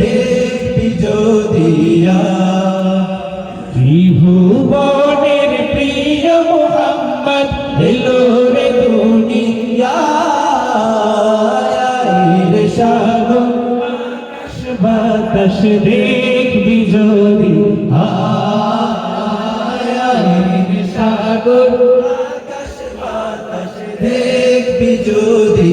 দেখবি যদিয়া ত্রিভুবনের প্রিয় মোহাম্মদ, এলো রে দুনিয়া। সাগো বাতাস দেখবি যদি সাগর বাতাস দেখবি যদি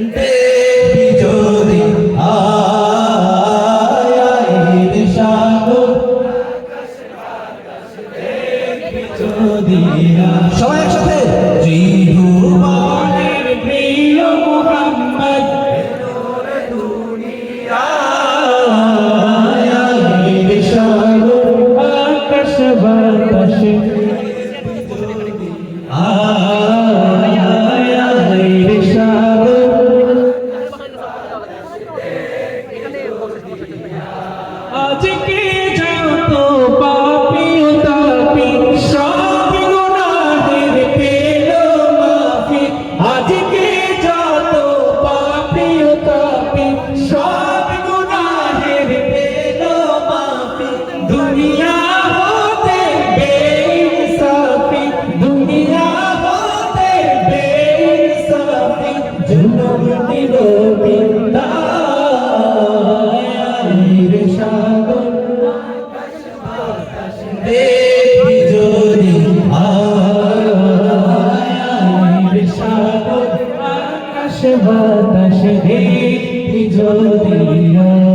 Yeah. দেখি যদি আকাশ বাতাস দেখি যদি